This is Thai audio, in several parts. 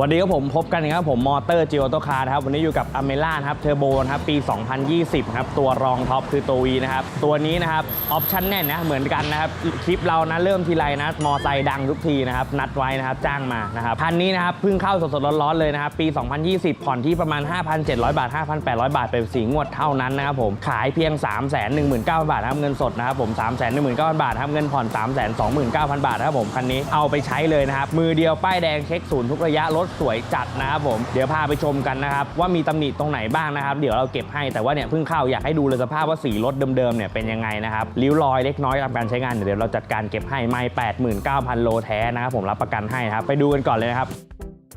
วัสดีครับผมพบกันนะครับผมมอเตอร์จิโอโตคาร์นะครับวันนี้อยู่กับอเมล่านะครับเทอร์โบนะครับปี 2020ครับตัวรองท็อปคือตัววีนะครับตัวนี้นะครับออปชั่นแน่นนะเหมือนกันนะครับคลิปเรานะเริ่มทีไรนะมอไซค์ดังทุกทีนะครับนัดไว้นะครับจ้างมานะครับคันนี้นะครับเพิ่งเข้าสดๆร้อนๆเลยนะครับปี 2020 ผ่อนที่ประมาณ 5,700 บาท 5,800 บาทเป็นสีงวดเท่านั้นนะครับผมขายเพียง 319,000 บาทนะครับเงินสดนะครับผม319,000 บาทนะครับเงินผ่อน 329,000 บาทครับผมคันนี้เอาไปใช้เลยนะครับมือเดียวป้ายแดงเช็คศูนย์ทุกระยะรถสวยจัดนะครับผม เดี๋ยวพาไปชมกันนะครับว่ามีตำหนิตรงไหนบ้างนะครับ เดี๋ยวเราเก็บให้แต่ว่าเนี่ยเพิ่งเข้าอยากให้ดูเลยสภาพว่าสีรถเดิมๆเนี่ยเป็นยังไงนะครับริ้วรอยเล็กน้อยตามการใช้งานเดี๋ยวเราจัดการเก็บให้ไม่89,000โลแท้นะครับผมรับประกันให้นะครับไปดูกันก่อนเลยนะครับ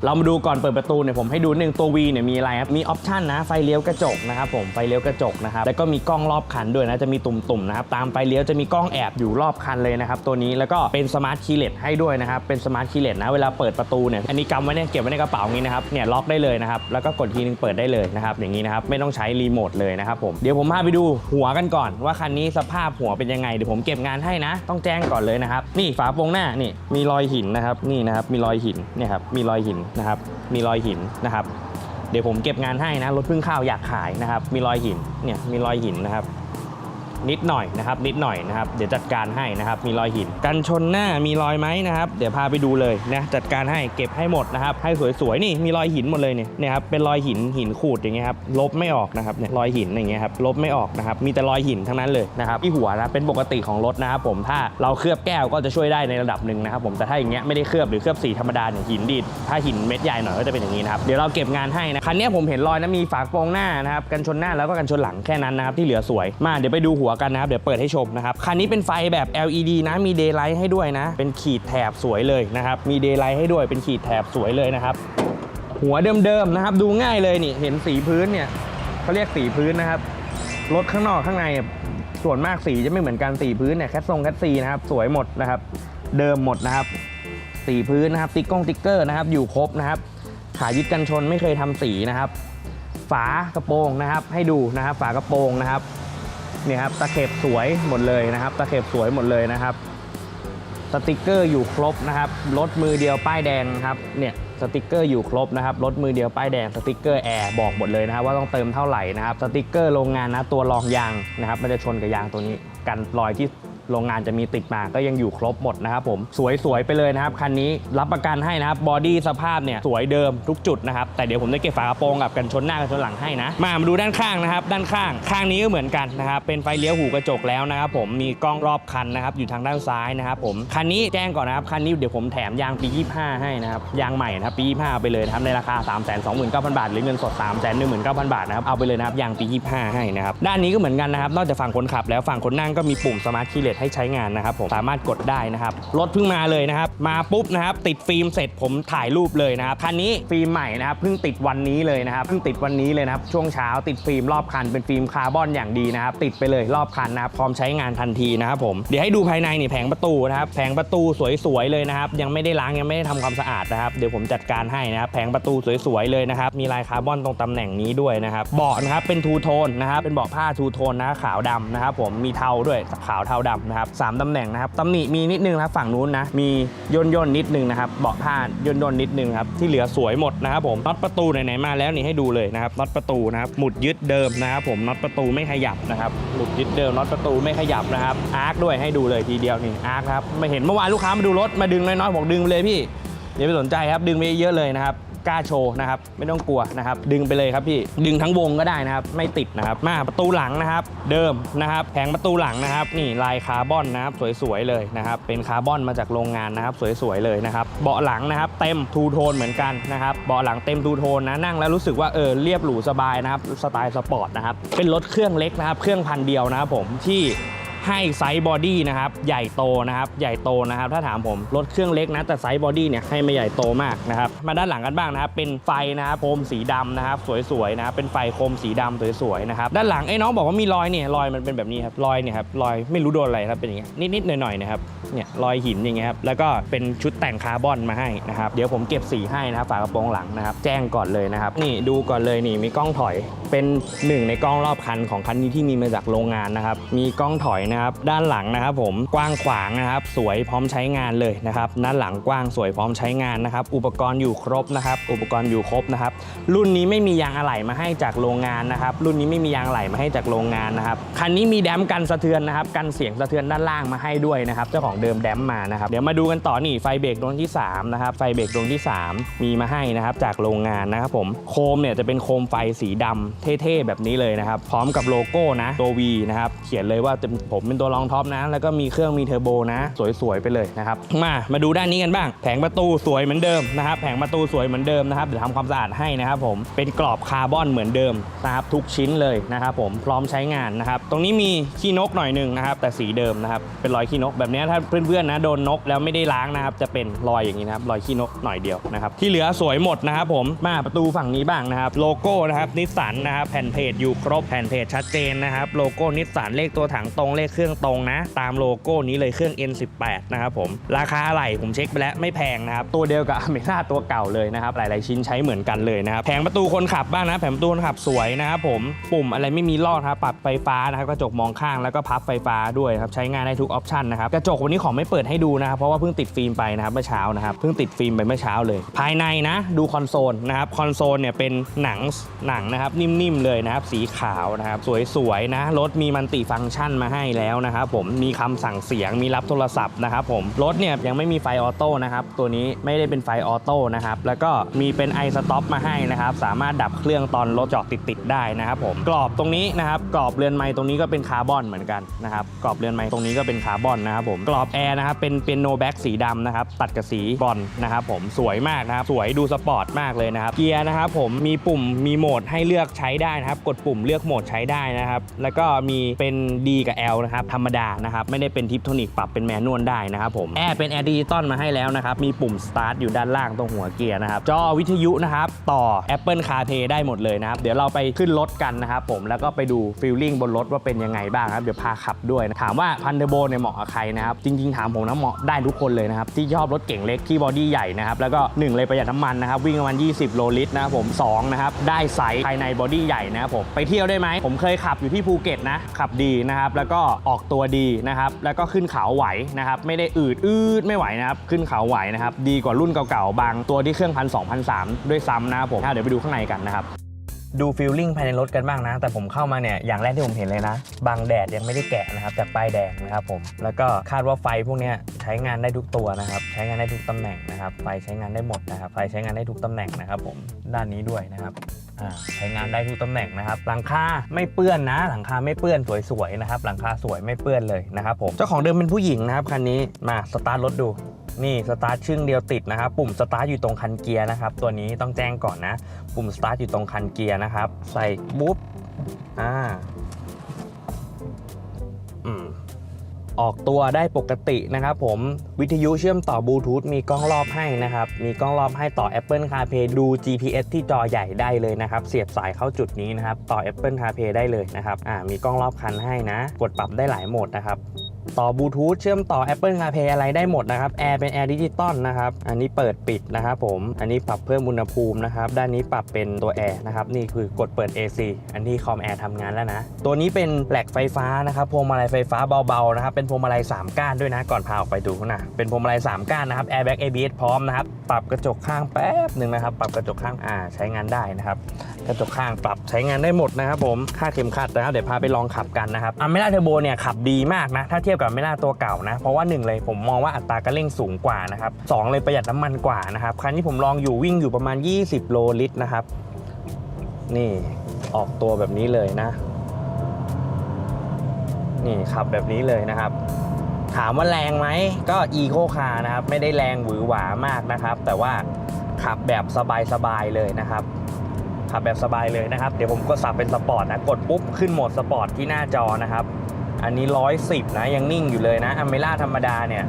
เรามาดูก่อนเปิดประตูเนี่ยผมให้ดูหนึ่งตัว V เนี่ยมีอะไรครับมีออปชันนะไฟเลี้ยวกระจกนะครับผมไฟเลี้ยวกระจกนะครับแล้วก็มีกล้องรอบคันด้วยนะจะมีตุ่มๆนะครับตามไฟเลี้ยวจะมีกล้องแอบอยู่รอบคันเลยนะครับตัวนี้แล้วก็เป็นสมาร์ทคีย์เลสให้ด้วยนะครับเป็นสมาร์ทคีย์เลสนะเวลาเปิดประตูเนี่ยอันนี้กำไว้เนี่ยเก็บไว้ในกระเป๋างนี้นะครับเนี่ยล็อกได้เลยนะครับแล้วก็กดทีนึงเปิดได้เลยนะครับอย่างนี้นะครับไม่ต้องใช้รีโมทเลยนะครับผมเดี๋ยวผมพาไปดูหัวกันก่อนว่าคันนี้สภาพหัวเป็นยังไงเดี๋ยวผมเก็บงานให้นะ ต้องแจ้งก่อนเลยนะครับนี่ฝาโปรงหน้านี่มีรอยหินนะครับนี่นะครับมีรอยหินเนี่ยครับมีรอยหินนะครับ มีรอยหินนะครับ เดี๋ยวผมเก็บงานให้นะ รถเพึ่งข้าวอยากขายนะครับ มีรอยหิน เนี่ย มีรอยหินนะครับ นิดหน่อยนะครับ นิดหน่อยนะครับ เดี๋ยวจัดการให้นะครับ มีรอยหิน กันชนหน้ามีรอยไหมนะครับ เดี๋ยวพาไปดูเลยนะ จัดการให้เก็บให้หมดนะครับ ให้สวยๆ นี่มีรอยหินหมดเลยเนี่ยเนี่ยครับ เป็นรอยหินหินขูดอย่างเงี้ยครับ ลบไม่ออกนะครับ เนี่ยรอยหินอย่างเงี้ยครับ ลบไม่ออกนะครับ มีแต่รอยหินทั้งนั้นเลยนะครับ ที่หัวนะ เป็นปกติของรถนะครับผม ถ้าเราเคลือบแก้วก็จะช่วยได้ในระดับหนึ่งนะครับผม แต่ถ้าอย่างเงี้ยไม่ได้เคลือบหรือเคลือบสีธรรมดาเนี่ยหินดีด ถ้าหินเม็ดใหญ่หน่อยก็จะเป็นอย่างนี้นะครับเดี๋ยวเราเก็บงานให้นะคันนี้ผมเห็นรอยนะมีฝากระโปรงหน้านะครับกันชนหน้าแล้วก็กันชนหลังแค่นั้นนะครับที่เหลือสวยมาเดี๋ยวไปดูหัวกันนะครับ เดี๋ยวเปิดให้ชมนะครับ คันนี้เป็นไฟแบบ LED นะ มี daylight ให้ด้วยนะ เป็นขีดแถบสวยเลยนะครับ มี daylight ให้ด้วย เป็นขีดแถบสวยเลยนะครับ หัวเดิมๆนะครับ ดูง่ายเลยนี่ เห็นสีพื้นเนี่ยเขาเรียกสีพื้นนะครับ รถข้างนอกข้างในส่วนมากสีจะไม่เหมือนกันสีพื้นเนี่ยแคททรงแคทซีนะครับ สวยหมดนะครับ เดิมหมดนะครับ สีพื้นนะครับติ๊กกงติ๊กเกอร์นะครับ อยู่ครบนะครับ ขายึดกันชนไม่เคยทำสีนะครับ ฝากระโปรงนะครับ ให้ดูนะครับ ฝากระโปรงนะครับ นี่ยครับตะเข็บสวยหมดเลยนะครับ ตะเข็บสวยหมดเลยนะครับ สติกเกอร์อยู่ครบนะครับรถมือเดียวป้ายแดงครับเนี่ยสติกเกอร์อยู่ครบนะครับรถมือเดียวป้ายแดงสติกเกอร์แอร์บอกหมดเลยนะครับว่าต้องเติมเท่าไหร่นะครับสติกเกอร์โรงงานนะตัวรองยางนะครับ มันจะชนกับยางตัวนี้กันรอยที่ โรงงานจะมีติดมาก็ยังอยู่ครบหมดนะครับผมสวยๆไปเลยนะครับคันนี้รับประกันให้นะครับบอดี้สภาพเนี่ยสวยเดิมทุกจุดนะครับแต่เดี๋ยวผมจะเก็บฝากระโปรงกับกันชนหน้ากันชนหลังให้นะมามาดูด้านข้างนะครับด้านข้างข้างนี้ก็เหมือนกันนะครับเป็นไฟเลี้ยวหูกระจกแล้วนะครับผมมีกล้องรอบคันนะครับอยู่ทางด้านซ้ายนะครับผมคันนี้แจ้งก่อนนะครับคันนี้เดี๋ยวผมแถมยางปี 25 ให้นะครับยางใหม่นะครับปี 25 ไปเลยนะครับในราคา 3 2 9 0 0 0 บาท หรือเงินสด 3 1 9 0 0 0 บาทนะครับเอาไปเลยนะครับยางปี 25 ให้นะครับด้านนี้ก็เหมือนกันนะครับนอกจากฝั่งคนขับแล้วฝั่งคนนั่งก็มีปุ่มสมาร์ทคีย์เลสให้ใช้งานนะครับผมสามารถกดได้นะครับรถเพิ่งมาเลยนะครับ มาปุ๊บนะครับ ติดฟิล์มเสร็จผมถ่ายรูปเลยนะครับคันนี้ฟิล์มใหม่นะครับเพิ่งติดวันนี้เลยนะครับเพิ่งติดวันนี้เลยนะครับช่วงเช้าติดฟิล์มรอบคันเป็นฟิล์มคาร์บอนอย่างดีนะครับติดไปเลยรอบคันนะครับพร้อมใช้งานทันทีนะครับผมเดี๋ยวให้ดูภายในนี่แผงประตูนะครับแผงประตูสวยๆเลยนะครับยังไม่ได้ล้างยังไม่ได้ทำความสะอาดนะครับเดี๋ยวผมจัดการให้นะครับแผงประตูสวยๆเลยนะครับมีลายคาร์บอนตรงตำแหน่งนี้ด้วยนะครับเบาะนะครับเป็นทูโทนนะครับเป็นเบาะผ้าทูโทนนะขาวดำนะครับผมมีเทาด้วยขาวเทาดำนะครับสามตำแหน่งนะครับตำหนิมีนิดนึงนะครับฝั่งนู้นนะมีย่นย่นนิดนึงนะครับเบาะผ้าย่นย่นนิดนึงครับที่เหลือสวยหมดนะครับผมน็อตประตูไหนๆมาแล้วนี่ให้ดูเลยนะครับน็อตประตูนะครับหมุดยึดเดิมนะครับผมน็อตประตูไม่ขยับนะครับหมุดยึดเดิมน็อตประตูไม่ขยับนะครับอาร์คด้วยให้ดูเลยทีเดียวนี่อาร์คครับไม่เห็นเมื่อวานลูกค้ามาดูรถมาดึงน้อยๆบอกดึงเลยพี่อย่าไปสนใจครับดึงไปเยอะเลยนะครับ กล้าโชว์นะครับไม่ต้องกลัวนะครับดึงไปเลยครับพี่ดึงทั้งวงก็ได้นะครับไม่ติดนะครับมาประตูหลังนะครับ เดิมนะครับแผงประตูหลังนะครับ นี่ลายคาร์บอนนะครับสวยๆเลยนะครับเป็นคาร์บอนมาจากโรงงานนะครับสวยๆเลยนะครับเบาะหลังนะครับเต็มทูโทนเหมือนกันนะครับเบาะหลังเต็มทูโทนนะนั่งแล้วรู้สึกว่าเออเรียบหรูสบายนะครับสไตล์สปอร์ตนะครับเป็นรถเครื่องเล็กนะครับเครื่องพันเดียวนะครับผมที่ ให้ไซส์บอดี้นะครับใหญ่โตนะครับใหญ่โตนะครับ ถ้าถามผมรถเครื่องเล็กนะแต่ไซส์บอดี้เนี่ยให้ไม่ใหญ่โตมากนะครับมาด้านหลังกันบ้างนะครับเป็นไฟนะครับโคมสีดำนะครับสวยๆนะครับเป็นไฟโคมสีดำสวยๆนะครับด้านหลังไอ้น้องบอกว่ามีรอยเนี่ยรอยมันเป็นแบบนี้ครับรอยเนี่ยครับรอยไม่รู้โดนอะไรครับเป็นอย่างเงี้ยนิดๆหน่อยๆนะครับเนี่ยรอยหินอย่างเงี้ยครับแล้วก็เป็นชุดแต่งคาร์บอนมาให้นะครับเดี๋ยวผมเก็บสีให้นะครับฝากระโปรงหลังนะครับแจ้งก่อนเลยนะครับนี่ดูก่อนเลยนี่มีกล้องถอย เป็นหนึ่งในกล้องรอบคันของคันนี้ที่มีมาจากโรงงานนะครับมีกล้องถอยนะครับด้านหลังนะครับผมกว้างขวางนะครับสวยพร้อมใช้งานเลยนะครับด้านหลังกว้างสวยพร้อมใช้งานนะครับอุปกรณ์อยู่ครบนะครับอุปกรณ์อยู่ครบนะครับรุ่นนี้ไม่มียางอะไหล่มาให้จากโรงงานนะครับรุ่นนี้ไม่มียางอะไหล่มาให้จากโรงงานนะครับคันนี้มีแดมกันสะเทือนนะครับกันเสียงสะเทือนด้านล่างมาให้ด้วยนะครับเจ้าของเดิมแดมมานะครับเดี๋ยวมาดูกันต่อนี่ไฟเบรกดวงที่สามนะครับไฟเบรกดวงที่ 3 มีมาให้นะครับจากโรงงานนะครับผมโคมเนี่ยจะเป็นโคมไฟสีดำเท่ๆแบบนี้เลยนะครับพร้อมกับโลโก้นะตัว V นะครับเขียนเลยว่าผมเป็นตัวรองท็อปนะ แล้วก็มีเครื่องมีเทอร์โบนะ สวยๆไปเลยนะครับ มามาดูด้านนี้กันบ้าง แผงประตูสวยเหมือนเดิมนะครับ แผงประตูสวยเหมือนเดิมนะครับเดี๋ยวทำความสะอาดให้นะครับผมเป็นกรอบคาร์บอนเหมือนเดิมนะครับทุกชิ้นเลยนะครับผมพร้อมใช้งานนะครับ ตรงนี้มีขี้นกหน่อยหนึ่งนะครับ แต่สีเดิมนะครับเป็นรอยขี้นกแบบนี้ถ้าเพื่อนๆนะโดนนกแล้วไม่ได้ล้างนะครับ จะเป็นรอยอย่างนี้นะครับรอยขี้นกหน่อยเดียวนะครับที่เหลือสวยหมดนะครับผมมาประตูฝั่งนี้บ้างนะครับ โลโก้นะครับนิสสันนะครับแผ่นเพจอยู่ครบแผ่นเพจชัดเจนนะครับโลโก้นิสสันเลขตัวถังตรงเลขเครื่องตรงนะ ตามโลโก้นี้เลยเครื่อง N18 นะครับผม ราคาอะไหล่ผมเช็คไปแล้วไม่แพงนะครับ ตัวเดียวกับอเมร่าตัวเก่าเลยนะครับ หลายๆชิ้นใช้เหมือนกันเลยนะครับ แผงประตูคนขับบ้างนะ แผงประตูคนขับสวยนะครับผม ปุ่มอะไรไม่มีลอดครับ ปรับไฟฟ้านะครับ กระจกมองข้างแล้วก็พับไฟฟ้าด้วยครับ ใช้งานได้ทุกออปชันนะครับ กระจกวันนี้ขอไม่เปิดให้ดูนะครับ เพราะว่าเพิ่งติดฟิล์มไปนะครับเมื่อเช้านะครับ เพิ่งติดฟิล์มไปเมื่อเช้าเลย ภายในนะ ดูคอนโซลนะครับ คอนโซลเนี่ยเป็นหนังหนังนะครับนิ่มๆเลยนะครับสีขาวนะครับสวยๆนะรถมีมันติฟังก์ชันมาให้แล้วนะครับผมมีคำสั่งเสียงมีรับโทรศัพท์นะครับผมรถเนี่ยยังไม่มีไฟออโต้นะครับตัวนี้ไม่ได้เป็นไฟออโต้นะครับแล้วก็มีเป็นไอสต็อปมาให้นะครับสามารถดับเครื่องตอนรถจอดติดๆได้นะครับผมกรอบตรงนี้นะครับกรอบเรือนไม้ตรงนี้ก็เป็นคาร์บอนเหมือนกันนะครับกรอบเรือนไม้ตรงนี้ก็เป็นคาร์บอนนะครับผมกรอบแอร์นะครับเป็นเป็นโนแบ็กสีดำนะครับตัดกับสีบอลนะครับผมสวยมากนะครับสวยดูสปอร์ตมากเลยนะครับเกียร์นะครับผมมีปุ่มมีโหมดให้เลือกใช้ได้นะครับกดปุ่มเลือกโหมดใช้ได้นะครับแล้วก็มีเป็น D กับ L นะครับธรรมดานะครับไม่ได้เป็นทิปโทนิกปรับเป็นแมนนวลได้นะครับผมแอร์เป็นแอร์ดิจิตอลมาให้แล้วนะครับมีปุ่ม start อยู่ด้านล่างตรงหัวเกียร์นะครับจอวิทยุนะครับต่อ Apple CarPlay ได้หมดเลยนะครับเดี๋ยวเราไปขึ้นรถกันนะครับผมแล้วก็ไปดูฟีลลิ่งบนรถว่าเป็นยังไงบ้างครับเดี๋ยวพาขับด้วยนะถามว่าพันเทอร์โบเนี่ยเหมาะกับใครนะครับจริงๆถามผมนะเหมาะได้ทุกคนเลยนะครับที่ชอบรถเก่งเล็กที่บอดี้ใหญ่นะครับแล้วก็หนึ่งเลยประหยัดน้ำมันนะครับวิ่งประมาณ 20 โลลิตรนะครับผมสองนะครับได้ไซส์ภายในบอดี้ใหญ่นะครับผมไปเที่ยวได้ไหมผมเคยขับอยู่ที่ภูเก็ตนะขับดีนะครับแล้วก็ออกตัวดีนะครับแล้วก็ขึ้นเขาไหวนะครับไม่ได้อืดอืดไม่ไหวนะครับขึ้นเขาไหวนะครับดีกว่ารุ่นเก่าๆบางตัวที่เครื่องพันสองพันสามด้วยซ้ำนะครับผมเดี๋ยวไปดูข้างในกันนะครับดูฟิลลิ่งภายในรถกันบ้างนะ แต่ผมเข้ามาเนี่ย อย่างแรกที่ผมเห็นเลยนะ บางแดดยังไม่ได้แกะนะครับ จากป้ายแดงนะครับผม แล้วก็คาดว่าไฟพวกนี้ใช้งานได้ทุกตัวนะครับ ใช้งานได้ทุกตำแหน่งนะครับ ไฟใช้งานได้หมดนะครับ ไฟใช้งานได้ทุกตำแหน่งนะครับผม ด้านนี้ด้วยนะครับ อ่าใช้งานได้ทุกตำแหน่งนะครับ หลังคาไม่เปื้อนนะ หลังคาไม่เปื้อนสวยๆนะครับ หลังคาสวยไม่เปื้อนเลยนะครับผม เจ้าของเดิมเป็นผู้หญิงนะครับคันนี้มาสตาร์ทรถดู นี่สตาร์ทชึ่งเดียวติดนะครับ ปุ่มสตาร์ทอยู่ตรงคันเกียร์นะครับ ตัวนี้ต้องแจ้งก่อนนะ ปุ่มสตาร์ทอยู่ตรงคันเกียร์นะครับ ใส่บุ๊บอ่าอืม ออกตัวได้ปกตินะครับผมวิทยุเชื่อมต่อบลูทูธมีกล้องรอบให้นะครับ มีกล้องรอบให้ต่อ Apple CarPlay ดู GPS ที่จอใหญ่ได้เลยนะครับ เสียบสายเข้าจุดนี้นะครับ ต่อ Apple CarPlay ได้เลยนะครับอ่ามีกล้องรอบคันให้นะ กดปรับได้หลายโหมดนะครับต่อบลูทูธเชื่อมต่อ Apple CarPlay อะไรได้หมดนะครับแอร์เป็นแอร์ดิจิตอลนะครับอันนี้เปิดปิดนะครับผมอันนี้ปรับเพิ่มอุณหภูมินะครับด้านนี้ปรับเป็นตัวแอร์นะครับนี่คือกดเปิด AC อันที่คอมแอร์ทำงานแล้วนะ ตัวนี้เป็นแหลกไฟฟ้านะครับพวงมาลัยไฟฟ้าเบาๆนะครับเป็นพวงมาลัย 3 ก้านด้วยนะ ก่อนพาออกไปดูนะเป็นพวงมาลัย 3 ก้านนะครับ Airbag ABS พร้อมนะครับ ปรับกระจกข้างแป๊บหนึ่งนะครับ ปรับกระจกข้างอ่าใช้งานได้นะครับ กระจกข้างปรับใช้งานได้หมดนะครับ ผมค่าเข็มขัดนะครับเดี๋ยวพาไปลองขับกันนะครับอเมร่าเทอร์โบเนี่ยขับดีมากนะถ้าเทียบกับอเมร่าตัวเก่านะเพราะว่า 1 เลยผมมองว่าอัตราการเร่งสูงกว่านะครับสองเลยประหยัดน้ำมันกว่านะครับคันนี้ผมลองอยู่วิ่งอยู่ประมาณ 20 โลลิตรนะครับนี่ออกตัวแบบนี้เลยนะ นี่ขับแบบนี้เลยนะครับ ถามว่าแรงไหมก็อีโคคาร์นะครับ ไม่ได้แรงหวือหวามากนะครับ แต่ว่าขับแบบสบายๆเลยนะครับ ขับแบบสบายเลยนะครับ เดี๋ยวผมก็สับเป็นสปอร์ตนะกดปุ๊บขึ้นโหมดสปอร์ตที่หน้าจอนะครับ อันนี้ 110 นะยังนิ่งอยู่เลยนะอเมร่าธรรมดาเนี่ย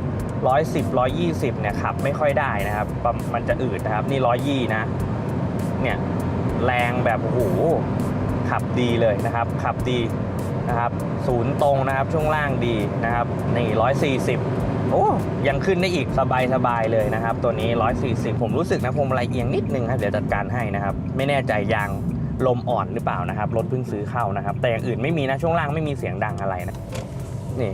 110 120เนี่ยขับไม่ค่อยได้นะครับ มันจะอืดนะครับ นี่120นะ เนี่ย แรงแบบโอ้โหขับดีเลยนะครับ ขับดี นะครับศูนย์ตรงนะครับช่วงล่างดีนะครับนี่ 140 โอ้ยังขึ้นได้อีกสบายสบายเลยนะครับ ตัวนี้ 140 ผมรู้สึกนะพวงมาลัยเอียงนิดนึงครับเดี๋ยวจัดการให้นะครับ ไม่แน่ใจยางลมอ่อนหรือเปล่านะครับรถเพิ่งซื้อเข้านะครับ แต่อย่างอื่นไม่มีนะช่วงล่างไม่มีเสียงดังอะไรนะนี่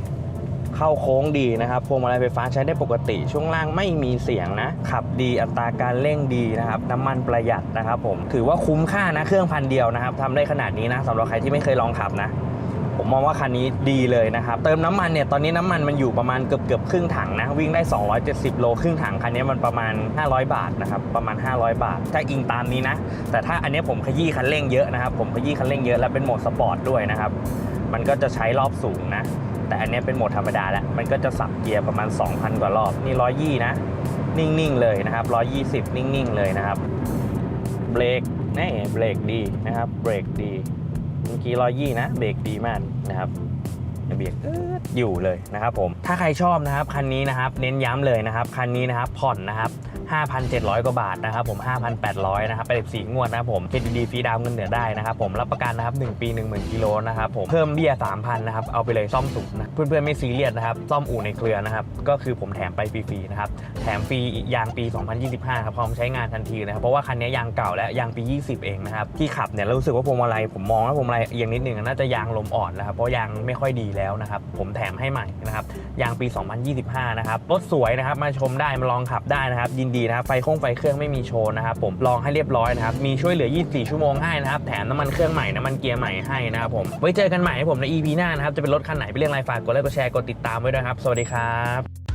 เข้าโค้งดีนะครับพวงมาลัยไฟฟ้าใช้ได้ปกติ ช่วงล่างไม่มีเสียงนะ ขับดีอัตราการเร่งดีนะครับ น้ำมันประหยัดนะครับผมถือว่าคุ้มค่านะเครื่องพันเดียวนะครับทำได้ขนาดนี้นะสำหรับใครที่ไม่เคยลองขับนะ ผมมองว่าคันนี้ดีเลยนะครับเติมน้ำมันเนี่ยตอนนี้น้ำมันมันอยู่ประมาณเกือบเกือบครึ่งถังนะวิ่งได้ 270 โลครึ่งถังคันนี้มันประมาณ 500 บาทนะครับประมาณ 500 บาท ถ้าอิงตามนี้นะ แต่ถ้าอันนี้ผมขยี้คันเร่งเยอะนะครับผมขยี้คันเร่งเยอะแล้วเป็นโหมดสปอร์ตด้วยนะครับมันก็จะใช้รอบสูงนะ แต่อันนี้เป็นโหมดธรรมดาแล้วมันก็จะสับเกียร์ประมาณ 2,000 กว่ารอบนี่ร้อยยี่นะ นิ่งๆเลยนะครับ 120 นิ่งๆเลยนะครับเบรกนี่เบรกดีนะครับเบรกดี เมื่อกี้ร้อยยี่นะเบรกดีมากนะครับเบรกอึ๊ดอยู่เลยนะครับผมถ้าใครชอบนะครับคันนี้นะครับเน้นย้ำเลยนะครับคันนี้นะครับผ่อนนะครับ 5,700 กว่าบาทนะครับผม 5,800 นะครับไปเลยสีงวดนะครับผม KDD ฟรีดาวเงินเหนือได้นะครับผมรับประกันนะครับ 1 ปี 10,000กิโลนะครับผมเพิ่มเบี้ย 3,000 นะครับ เอาไปเลยซ่อมศูนย์นะเพื่อนๆไม่ซีเรียสนะครับ ซ่อมอู่ในเครือนะครับ ก็คือผมแถมไปฟรีๆนะครับแถมฟรียางปี 2025 ครับพร้อมใช้งานทันทีนะครับเพราะว่าคันนี้ยางเก่าและยางปี 20 เองนะครับที่ขับเนี่ยรู้สึกว่าพวงมาลัยผมมองว่าพวงมาลัยเอียงนิดนึงน่าจะยางลมอ่อนนะครับเพราะยางไม่ค่อยดีแล้วนะครับผมแถมให้ใหม่นะครับยางปี 2025 นะครับรถสวยนะครับมาชมได้มาลองขับได้นะครับยินดีนะครับไฟคงไฟเครื่องไม่มีโชว์นะครับผมลองให้เรียบร้อยนะครับมีช่วยเหลือ 24 ชั่วโมงให้นะครับแถมน้ำมันเครื่องใหม่น้ำมันเกียร์ใหม่ให้นะครับผมไว้เจอกันใหม่ให้ผมใน EP หน้านะครับจะเป็นรถคันไหนเป็นเรื่องไรฝากกดไลค์กดแชร์กดติดตามไว้ด้วยครับ สวัสดีครับ